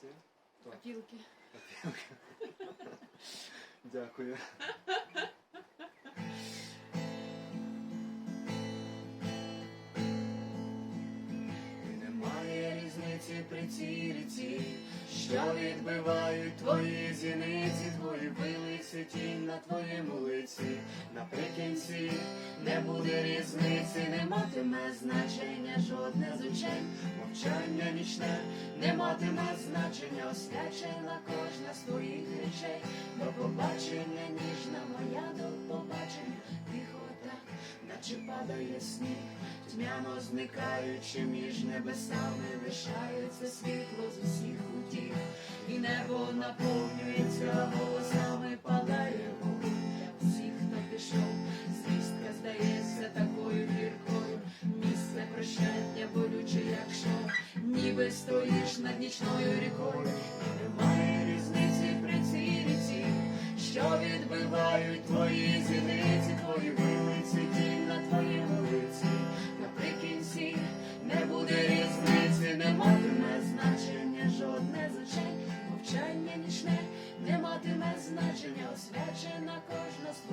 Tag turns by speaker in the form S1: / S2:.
S1: Це? Так.
S2: Опілки.
S1: Дякую. Немає різниці при цій ріці, що відбивають твої зіниці, твої вилиці, тінь на твоєму лиці. Наприкінці не буде різниці, не матиме значення жодне з учень, мовчання нічне, не матиме значення, освячена кожна з твоїх речей. До побачення, ніжна моя, до побачення, тихо так, наче падає сніг, тьмяно зникаючи між небесами, лишається світло з усіх утіх, і небо наповнюється голосами, місце прощання болюче, якщо ніби стоїш над нічною рікою, і немає різниці при цій ріці, що відбивають твої зіниці, твої вилиці, тінь на твоєму лиці. Наприкінці не буде різниці, не матиме значення жодне з очей, мовчання нічне, не матиме значення, освячена кожна з